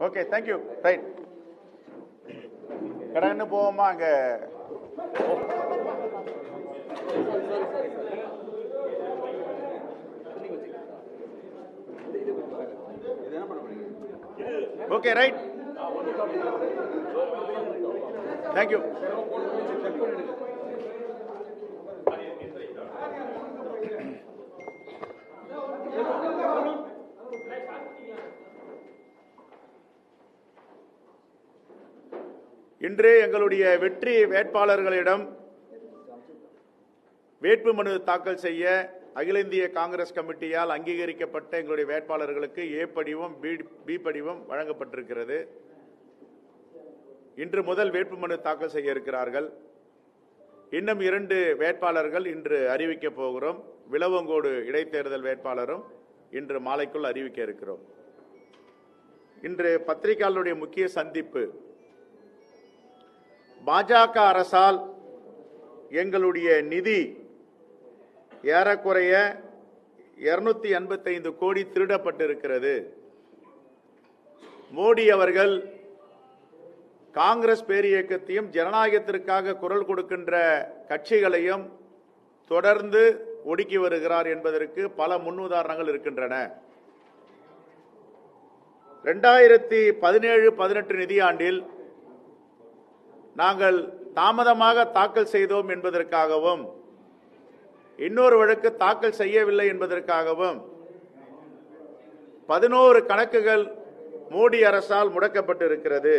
Okay thank you right கடன்னு போவோமா அங்க? ஓகே ரைட் தேங்க்யூ இன்று எங்களுடைய வெற்றி வேட்பாளர்களிடம் வேட்பு மனு தாக்கல் செய்ய அகில இந்திய காங்கிரஸ் கமிட்டியால் அங்கீகரிக்கப்பட்ட எங்களுடைய வேட்பாளர்களுக்கு ஏ படிவம் பி பி படிவம் வழங்கப்பட்டிருக்கிறது. இன்று முதல் வேட்புமனு தாக்கல் செய்ய இருக்கிறார்கள். இன்னும் இரண்டு வேட்பாளர்கள் இன்று அறிவிக்க போகிறோம். விளவங்கோடு இடைத்தேர்தல் வேட்பாளரும் இன்று மாலைக்குள் அறிவிக்க இருக்கிறோம். இன்று பத்திரிகையாளருடைய முக்கிய சந்திப்பு பாஜக அரசால் எங்களுடைய நிதி ஏறக்குறைய இருநூத்தி எண்பத்தைந்து கோடி திருடப்பட்டிருக்கிறது. மோடி அவர்கள் காங்கிரஸ் பேரியக்கத்தையும் ஜனநாயகத்திற்காக குரல் கொடுக்கின்ற கட்சிகளையும் தொடர்ந்து ஒடுக்கி வருகிறார் என்பதற்கு பல முன்னுதாரணங்கள் இருக்கின்றன. ரெண்டாயிரத்தி பதினேழு பதினெட்டு நிதியாண்டில் நாங்கள் தாமதமாக தாக்கல் செய்தோம் என்பதற்காகவும் இன்னொரு வழக்கு தாக்கல் செய்யவில்லை என்பதற்காகவும் பதினோரு கணக்குகள் மோடி அரசால் முடக்கப்பட்டிருக்கிறது.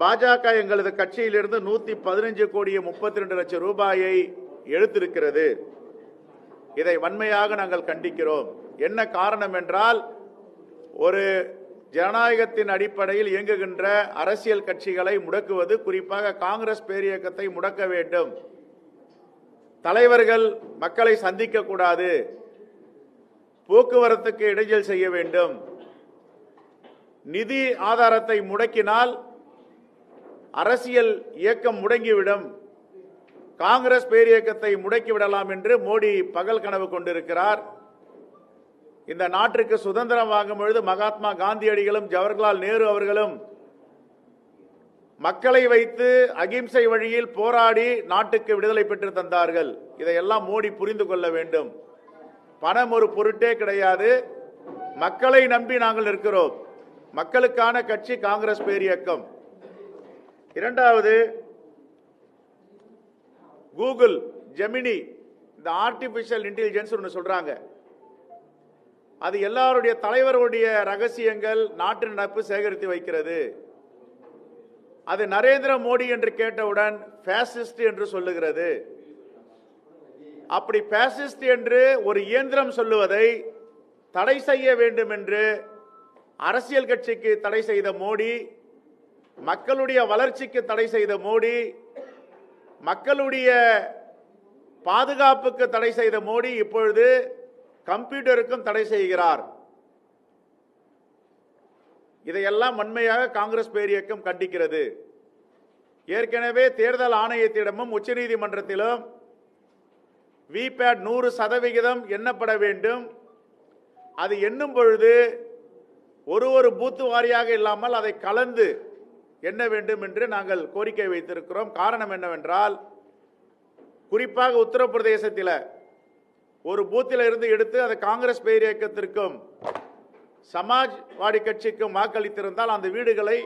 பாஜக எங்களது கட்சியிலிருந்து நூத்தி பதினஞ்சு கோடியே முப்பத்தி ரெண்டு லட்சம் ரூபாயை எழுத்திருக்கிறது இதை வன்மையாக நாங்கள் கண்டிக்கிறோம். என்ன காரணம் என்றால் ஒரு ஜனநாயகத்தின் அடிப்படையில் இயங்குகின்ற அரசியல் கட்சிகளை முடக்குவது குறிப்பாக காங்கிரஸ் பேரியக்கத்தை முடக்க வேண்டும். தலைவர்கள் மக்களை சந்திக்க கூடாது. போக்குவரத்துக்கு இடைஞ்சல் செய்ய வேண்டும். நிதி ஆதாரத்தை முடக்கினால் அரசியல் இயக்கம் முடங்கிவிடும். காங்கிரஸ் பேரியக்கத்தை முடக்கிவிடலாம் என்று மோடி பகல் கனவு கொண்டிருக்கிறார். இந்த நாட்டிற்கு சுதந்திரம் வாங்கும் பொழுது மகாத்மா காந்தியடிகளும் ஜவஹர்லால் நேரு அவர்களும் மக்களை வைத்து அகிம்சை வழியில் போராடி நாட்டுக்கு விடுதலை பெற்று தந்தார்கள். இதையெல்லாம் மோடி புரிந்து கொள்ள வேண்டும். பணம் ஒரு பொருட்டே கிடையாது. மக்களை நம்பி நாங்கள் இருக்கிறோம் மக்களுக்கான கட்சி காங்கிரஸ் பேர் இயக்கம். இரண்டாவது கூகுள் ஜெமினி இந்த ஆர்டிபிஷியல் இன்டெலிஜென்ஸ் ஒன்று சொல்றாங்க. அது எல்லாருடைய தலைவருடைய ரகசியங்கள் நாட்டு நடப்பு சேகரித்து வைக்கிறது. அது நரேந்திர மோடி என்று கேட்டவுடன் ஃபேசிஸ்ட் என்று சொல்லுகிறது. அப்படி ஃபேசிஸ்ட் என்று ஒரு இயந்திரம் சொல்லுவதை தடை செய்ய வேண்டும் என்று அரசியல் கட்சிக்கு தடை செய்த மோடி மக்களுடைய வளர்ச்சிக்கு தடை செய்த மோடி மக்களுடைய பாதுகாப்புக்கு தடை செய்த மோடி இப்பொழுது கம்ப்யூட்டருக்கும் தடை செய்கிறார். இதையெல்லாம் வன்மையாக காங்கிரஸ் பேரியக்கம் கண்டிக்கிறது. ஏற்கனவே தேர்தல் ஆணையத்திடமும் உச்சநீதிமன்றத்திலும் விபேட் நூறு சதவிகிதம் எண்ணப்பட வேண்டும். அது எண்ணும் பொழுது ஒரு ஒரு பூத்து வாரியாக இல்லாமல் அதை கலந்து எண்ண வேண்டும் என்று நாங்கள் கோரிக்கை வைத்திருக்கிறோம். காரணம் என்னவென்றால் குறிப்பாக உத்தரப்பிரதேசத்தில் ஒரு பூத்தில் இருந்து எடுத்து அதை காங்கிரஸ் பேர் இயக்கத்திற்கும் சமாஜ்வாடி கட்சிக்கும் வாக்களித்திருந்தால் அந்த வீடுகளை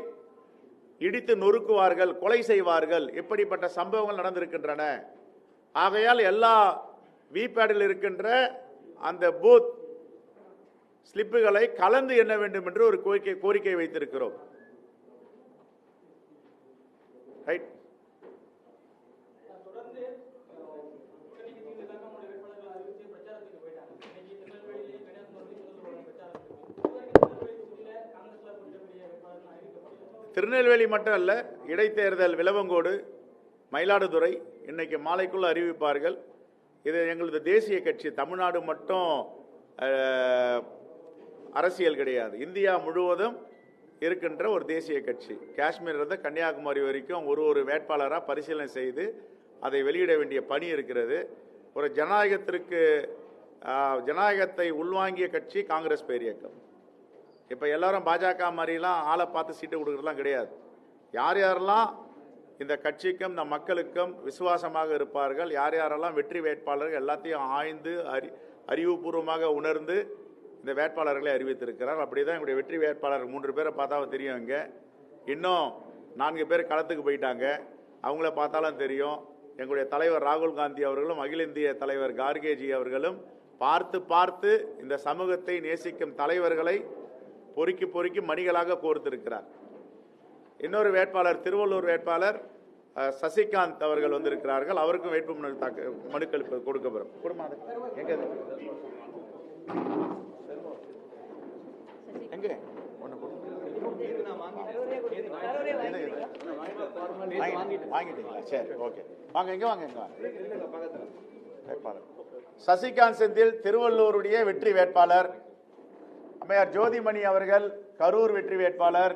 இடித்து நொறுக்குவார்கள் கொலை செய்வார்கள். இப்படிப்பட்ட சம்பவங்கள் நடந்திருக்கின்றன. ஆகையால் எல்லா விபேடில் இருக்கின்ற அந்த பூத் ஸ்லிப்புகளை கலந்து எண்ண வேண்டும் என்று ஒரு கோரிக்கை கோரிக்கை வைத்திருக்கிறோம். ரைட் திருநெல்வேலி மட்டும் அல்ல இடைத்தேர்தல் விளவங்கோடு மயிலாடுதுறை இன்னைக்கு மாலைக்குள்ளே அறிவிப்பார்கள். இது எங்களது தேசிய கட்சி தமிழ்நாடு மட்டும் அரசியல் கிடையாது. இந்தியா முழுவதும் இருக்கின்ற ஒரு தேசிய கட்சி. காஷ்மீர் இருந்து கன்னியாகுமரி வரைக்கும் ஒரு ஒரு வேட்பாளராக பரிசீலனை செய்து அதை வெளியிட வேண்டிய பணி இருக்கிறது. ஒரு ஜனநாயகத்திற்கு ஜனநாயகத்தை உள்வாங்கிய கட்சி காங்கிரஸ் பேரியக்கம். இப்போ எல்லாரும் பாஜக மாதிரிலாம் ஆளை பார்த்து சீட்டு கொடுக்கறதுலாம் கிடையாது. யார் யாரெல்லாம் இந்த கட்சிக்கும் இந்த மக்களுக்கும் விசுவாசமாக இருப்பார்கள் யார் யாரெல்லாம் வெற்றி வேட்பாளர்கள் எல்லாத்தையும் ஆய்ந்து அறி அறிவுபூர்வமாக உணர்ந்து இந்த வேட்பாளர்களை அறிவித்திருக்கிறார். அப்படி தான் எங்களுடைய வெற்றி வேட்பாளர் மூன்று பேரை பார்த்தாலும் தெரியும் இங்கே. இன்னும் நான்கு பேர் களத்துக்கு போயிட்டாங்க. அவங்கள பார்த்தாலும் தெரியும். எங்களுடைய தலைவர் ராகுல் காந்தி அவர்களும் அகில இந்திய தலைவர் கார்கேஜி அவர்களும் பார்த்து பார்த்து இந்த சமூகத்தை நேசிக்கும் தலைவர்களை பொறுக்கி பொறுக்கி மணிகளாக கோர்த்திருக்கிறார். இன்னொரு வேட்பாளர் திருவள்ளூர் வேட்பாளர் சசிகாந்த் அவர்கள் வந்திருக்கிறார்கள். அவருக்கும் வேட்புமனு தாக்க மனுக்கள் இப்ப கொடுக்கப்படும். குடும்பம் எங்க எங்க? வாங்கி- வாங்கிட்டீங்களா? சரி ஓகே. வாங்க எங்க வாங்க எங்க வேட்பாளர். சசிகாந்த் செந்தில் திருவள்ளூருடைய வெற்றி வேட்பாளர். அம்மையார் ஜோதிமணி அவர்கள் கரூர் வெற்றி வேட்பாளர்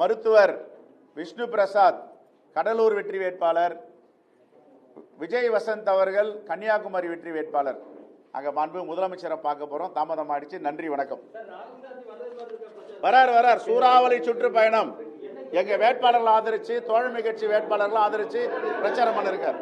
மருத்துவர் விஷ்ணு பிரசாத் கடலூர் வெற்றி வேட்பாளர் விஜய் வசந்த் அவர்கள் கன்னியாகுமரி வெற்றி வேட்பாளர். அங்க மாண்பு முதலமைச்சரை பார்க்க போகிறோம் தாமதம் ஆயிடுச்சு நன்றி வணக்கம். வரார் வரார். சூறாவளி சுற்றுப்பயணம். எங்க வேட்பாளர்கள் ஆதரிச்சு தோழமை கட்சி வேட்பாளர்கள் ஆதரிச்சு பிரச்சாரம் பண்ணிருக்கார்.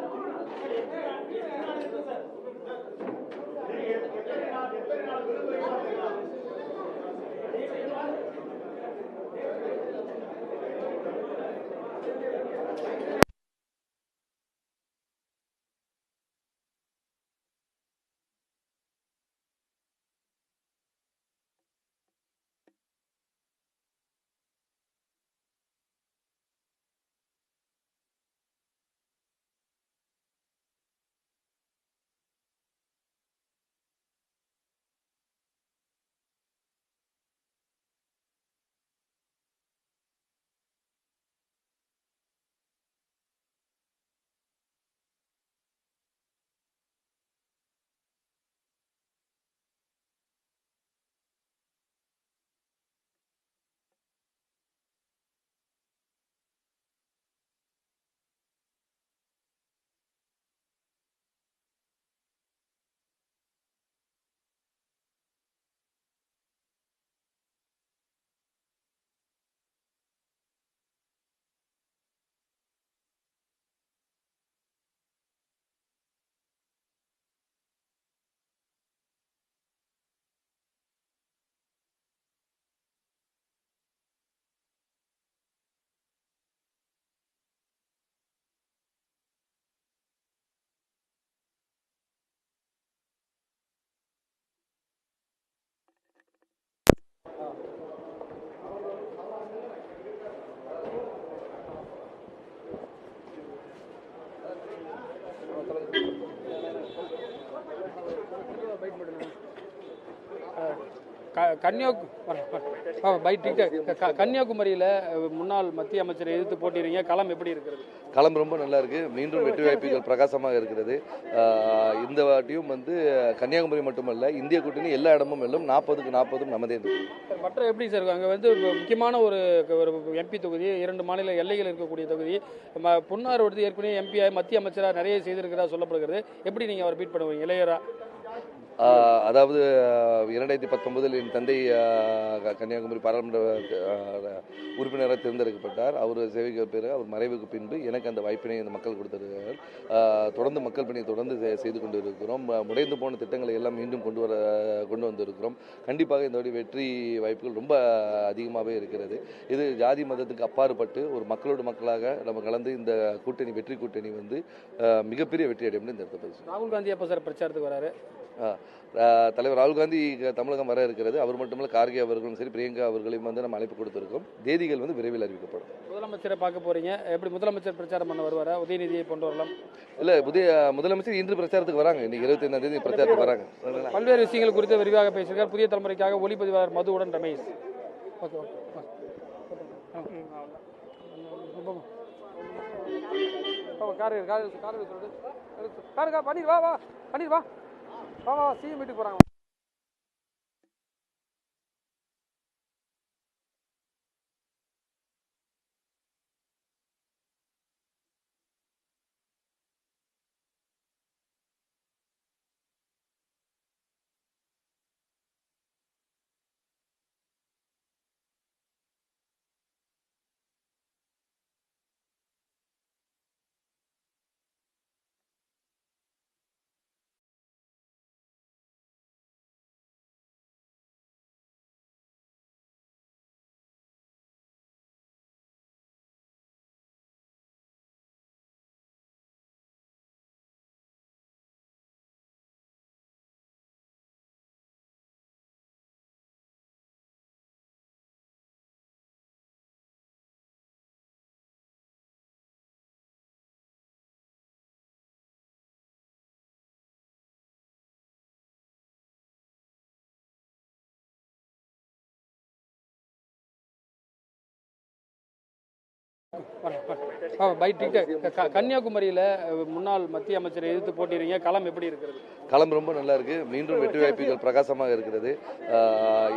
க- கன்னியாகு வரேன், வரேன். ஆ, பை டிக்கெட். க- க- கன்னியாகுமரியில முன்னாள் மத்திய அமைச்சரை எதிர்த்து போட்டிடுறீங்க களம் எப்படி இருக்கிறது? களம் ரொம்ப நல்லா இருக்கு. மீண்டும் வெற்றி வாய்ப்புகள் பிரகாசமாக இருக்கிறது. இந்த வாட்டியும் வந்து கன்னியாகுமரி மட்டுமல்ல இந்திய கூட்டணி எல்லா இடமும் வெல்லும். நாற்பதுக்கு நாற்பதும் நமதே. மற்ற எப்படி சார் அங்கே வந்து முக்கியமான ஒரு ஒரு எம்பி தொகுதி இரண்டு மாநில எல்லைகள் இருக்கக்கூடிய தொகுதி. பொன்னார் வந்து ஏற்கனவே எம்பி மத்திய அமைச்சராக நிறைய செய்திருக்கிறதா சொல்லப்படுகிறது. எப்படி நீங்கள் அவர் பீட் பண்ணுவீங்க? இளையரா? அதாவது இரண்டாயிரத்தி பத்தொன்பதில் என் தந்தை கன்னியாகுமரி பாராளுமன்ற உறுப்பினராக தேர்ந்தெடுக்கப்பட்டார். அவர் சேவைக்கு பிறகு அவர் மறைவுக்கு பின்பு எனக்கு அந்த வாய்ப்பினை இந்த மக்கள் கொடுத்திருக்கிறார்கள். ஆஹ் தொடர்ந்து மக்கள் பணியை தொடர்ந்து செய்து கொண்டு இருக்கிறோம் முடைந்து போன திட்டங்களை எல்லாம் மீண்டும் கொண்டு வர கொண்டு வந்திருக்கிறோம். கண்டிப்பாக இந்த வெற்றி வாய்ப்புகள் ரொம்ப அதிகமாகவே இருக்கிறது. இது ஜாதி மதத்துக்கு அப்பாற்பட்டு ஒரு மக்களோடு மக்களாக நம்ம கலந்து இந்த கூட்டணி வெற்றி கூட்டணி வந்து மிகப்பெரிய வெற்றி அடையும் இந்த இடத்துல ராகுல் காந்தி எப்போ சார் பிரச்சாரத்துக்கு வராரு. தலைவர் ராகுல் காந்தி தமிழகம் வர இருக்கிறது அவர் மட்டுமல்ல கார்கே அவர்களும் சரி பிரியங்கா அவர்களையும் வந்து நம்ம அழைப்பு கொடுத்திருக்கோம் தேதிகள் வந்து விரைவில் அறிவிக்கப்படும் முதலமைச்சரை பார்க்க போறீங்க எப்படி முதலமைச்சர் பிரச்சாரம் பண்ண வருவாரா உதயநிதியை கொண்டு வரலாம் இல்ல புதிய முதலமைச்சர் இன்று பிரச்சாரத்துக்கு வராங்க இன்னைக்கு இருபத்தி ஐந்தாம் தேதி பிரச்சாரத்துக்கு வராங்க பல்வேறு விஷயங்கள் குறித்து விரிவாக பேசியிருக்கார் புதிய தலைமுறைக்காக ஒளிப்பதிவாளர் மதுவுடன் Ramesh okay okay car car car Panneer வா வா பன்னீர் வா வா சிஎம் வீட்டுக்கு போகிறாங்க கன்னியாகுமரியில முன்னாள் மத்திய அமைச்சரை எதிர்த்து போட்டிடுறீங்க களம் எப்படி இருக்கிறது? களம் ரொம்ப நல்லா இருக்கு. மீண்டும் வெற்றி வாய்ப்புகள் பிரகாசமாக இருக்கிறது.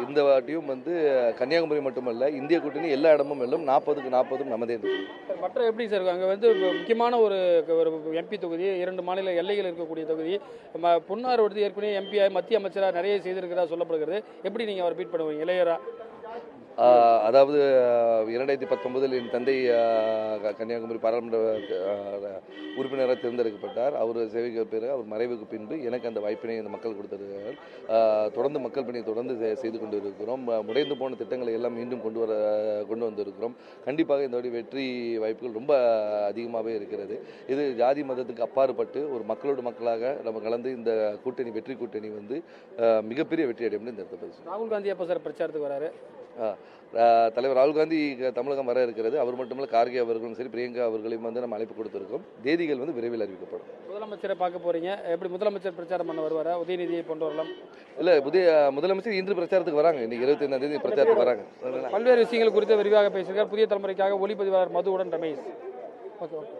இந்த வாட்டியும் வந்து கன்னியாகுமரி மட்டுமல்ல இந்திய கூட்டணி எல்லா இடமும் வெல்லும். நாற்பதுக்கு நாற்பதும் நமதே மற்ற எப்படி சார்? அங்க வந்து முக்கியமான ஒரு ஒரு எம்பி தொகுதி இரண்டு மாநில எல்லைகள் இருக்கக்கூடிய தொகுதி. பொன்னார் வந்து ஏற்கனவே எம்பி மத்திய அமைச்சரா நிறைய செய்திருக்கிறதா சொல்லப்படுகிறது. எப்படி நீங்க அவர் பீட் பண்ணுவீங்க? இளையரா? அதாவது இரண்டாயிரத்தி பத்தொன்பதில் என் தந்தை க- கன்னியாகுமரி பாராளுமன்ற உறுப்பினராக தேர்ந்தெடுக்கப்பட்டார். அவர் சேவைக்கு பிறகு அவர் மறைவுக்கு பின்பு எனக்கு அந்த வாய்ப்பினை இந்த மக்கள் கொடுத்திருக்கிறார்கள். தொடர்ந்து மக்கள் பணியை தொடர்ந்து செய்து கொண்டு இருக்கிறோம் முடைந்து போன திட்டங்களை எல்லாம் மீண்டும் கொண்டு வர கொண்டு வந்திருக்கிறோம். கண்டிப்பாக இந்த வாட்டி வெற்றி வாய்ப்புகள் ரொம்ப அதிகமாகவே இருக்கிறது. இது ஜாதி மதத்துக்கு அப்பாற்பட்டு ஒரு மக்களோடு மக்களாக நம்ம கலந்து இந்த கூட்டணி வெற்றி கூட்டணி வந்து மிகப்பெரிய வெற்றி அடையும் இந்த இடத்துல ராகுல் காந்தி அப்போ சார் பிரச்சாரத்துக்கு வராரு. தலைவர் ராகுல் காந்தி தமிழகம் வர இருக்கிறது. அவர் மட்டுமல்ல கார்கே அவர்களும் சரி பிரியங்கா அவர்களையும் வந்து நம்ம அழைப்பு கொடுத்திருக்கோம். தேதிகள் வந்து விரைவில் அறிவிக்கப்படும். முதலமைச்சரை பார்க்க போறீங்க. எப்படி முதலமைச்சர் பிரச்சாரம் பண்ண வருவாரா? உதயநிதியை கொண்டு வரலாம். இல்ல புதிய முதலமைச்சர் இன்று பிரச்சாரத்துக்கு வராங்க. இன்னைக்கு இருபத்தி ஐந்தாம் தேதி பிரச்சாரத்துக்கு வராங்க. பல்வேறு விஷயங்கள் குறித்து விரிவாக பேசியிருக்கார். புதிய தலைமுறைக்காக ஒளிப்பதிவாளர் மதுவுடன் ரமேஷ். Okay okay.